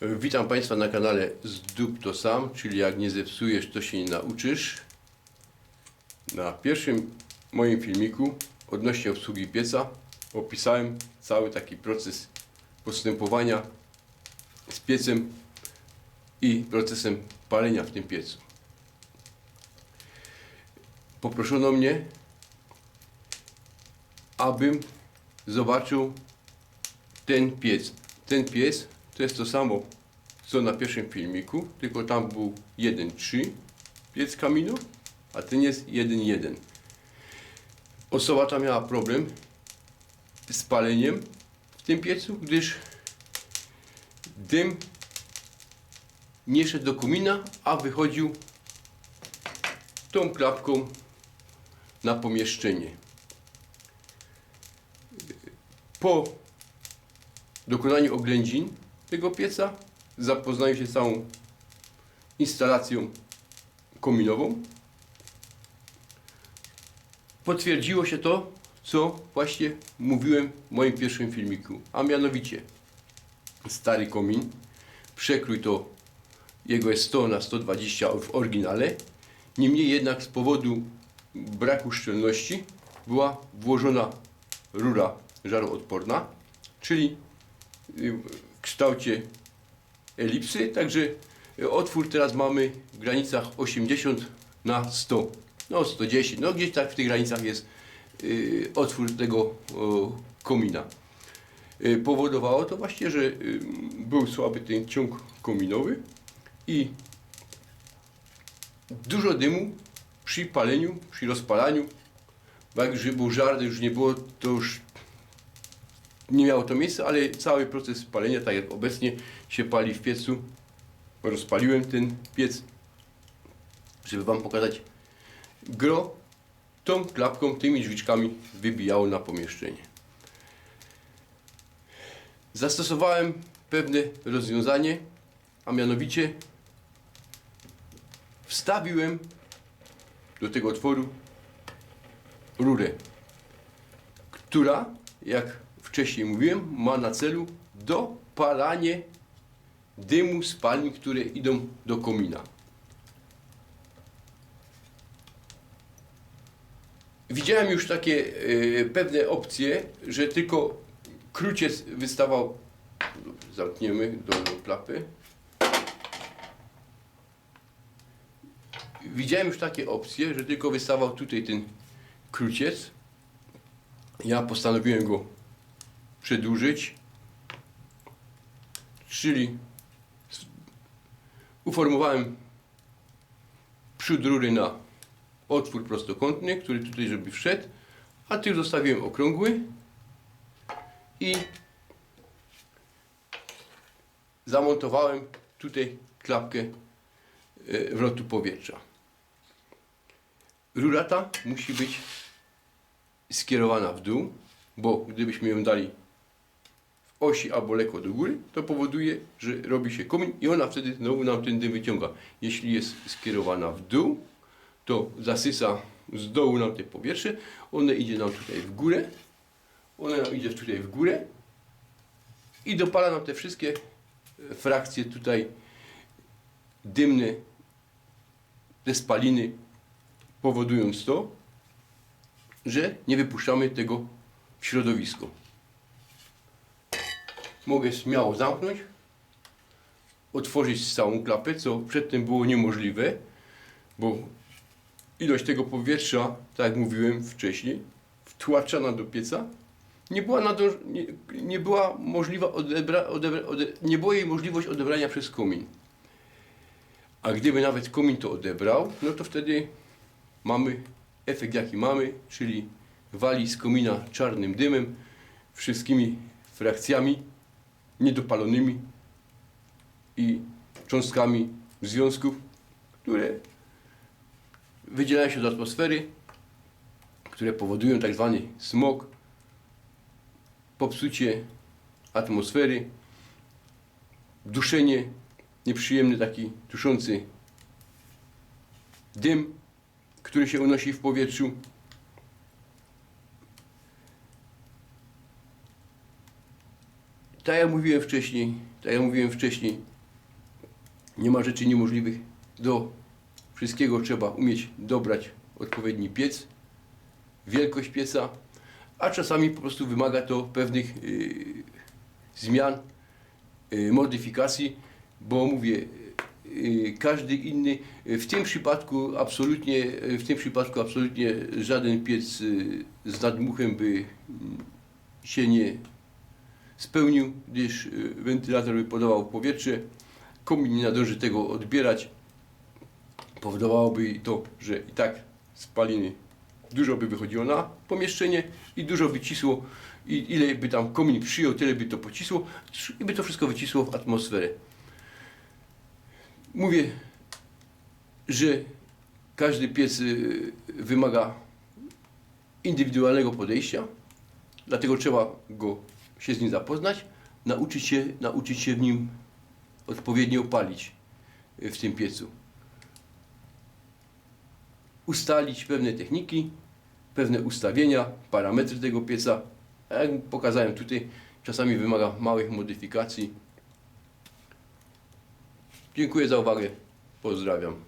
Witam Państwa na kanale Zdób to sam, czyli jak nie zepsujesz, to się nie nauczysz. Na pierwszym moim filmiku odnośnie obsługi pieca opisałem cały taki proces postępowania z piecem i procesem palenia w tym piecu. Poproszono mnie, abym zobaczył ten piec. Ten piec to jest to samo, co na pierwszym filmiku, tylko tam był 1.3 piec kaminu, a ten jest 1.1. Osoba ta miała problem z paleniem w tym piecu, gdyż dym nie szedł do komina, a wychodził tą klapką na pomieszczenie. Po dokonaniu oględzin tego pieca zapoznaju się z całą instalacją kominową. Potwierdziło się to, co właśnie mówiłem w moim pierwszym filmiku, a mianowicie stary komin, przekrój to jego jest 100 na 120 w oryginale, niemniej jednak z powodu braku szczelności była włożona rura żaroodporna, czyli w kształcie elipsy, także otwór teraz mamy w granicach 80 na 100, no 110, no gdzieś tak w tych granicach jest y, otwór tego komina. Y, Powodowało to właśnie, że y, był słaby ten ciąg kominowy i dużo dymu przy paleniu, przy rozpalaniu, bo jak już był żar, już nie było, to już nie miało to miejsca, ale cały proces palenia, tak jak obecnie się pali w piecu, rozpaliłem ten piec, żeby Wam pokazać, gro tą klapką, tymi drzwiczkami wybijało na pomieszczenie. Zastosowałem pewne rozwiązanie, a mianowicie wstawiłem do tego otworu rurę, która, jak wcześniej mówiłem, ma na celu dopalanie dymu spalin, które idą do komina. Widziałem już takie e, pewne opcje, że tylko kruciec wystawał, zamkniemy dolną klapę. Widziałem już takie opcje, że tylko wystawał tutaj ten kruciec. Ja postanowiłem go przedłużyć, czyli uformowałem przód rury na otwór prostokątny, który tutaj żeby wszedł, a tył zostawiłem okrągły i zamontowałem tutaj klapkę e, wlotu powietrza. Rura ta musi być skierowana w dół, bo gdybyśmy ją dali osi albo lekko do góry, to powoduje, że robi się komin i ona wtedy znowu nam ten dym wyciąga. Jeśli jest skierowana w dół, to zasysa z dołu nam te powietrze, one idzie nam tutaj w górę, one nam idzie tutaj w górę i dopala nam te wszystkie e, frakcje tutaj dymne, te spaliny, powodując to, że nie wypuszczamy tego w środowisko. Mogę śmiało zamknąć, otworzyć całą klapę, co przedtem było niemożliwe, bo ilość tego powietrza, tak jak mówiłem wcześniej, wtłaczana do pieca, nie była, nie, nie była możliwa odebra, odebra, ode, nie było jej możliwość odebrania przez komin. A gdyby nawet komin to odebrał, no to wtedy mamy efekt jaki mamy, czyli wali z komina czarnym dymem, wszystkimi frakcjami niedopalonymi i cząstkami związków, które wydzielają się do atmosfery, które powodują tak zwany smog, popsucie atmosfery, duszenie, nieprzyjemny taki duszący dym, który się unosi w powietrzu. Tak jak mówiłem wcześniej, tak jak mówiłem wcześniej, nie ma rzeczy niemożliwych. Do wszystkiego trzeba umieć dobrać odpowiedni piec, wielkość pieca, a czasami po prostu wymaga to pewnych y, zmian, y, modyfikacji, bo mówię, y, każdy inny, w tym przypadku absolutnie, w tym przypadku absolutnie żaden piec y, z nadmuchem by mm, się nie spełnił, gdyż y, wentylator by podawał powietrze, komin nadąży tego odbierać, powodowałoby to, że i tak spaliny dużo by wychodziło na pomieszczenie i dużo by cisło i ile by tam komin przyjął, tyle by to pocisło i by to wszystko wycisło w atmosferę. Mówię, że każdy piec y, wymaga indywidualnego podejścia, dlatego trzeba go się z nim zapoznać, nauczyć się, nauczyć się w nim odpowiednio palić y, w tym piecu. Ustalić pewne techniki, pewne ustawienia, parametry tego pieca. Jak pokazałem tutaj, czasami wymaga małych modyfikacji. Dziękuję za uwagę. Pozdrawiam.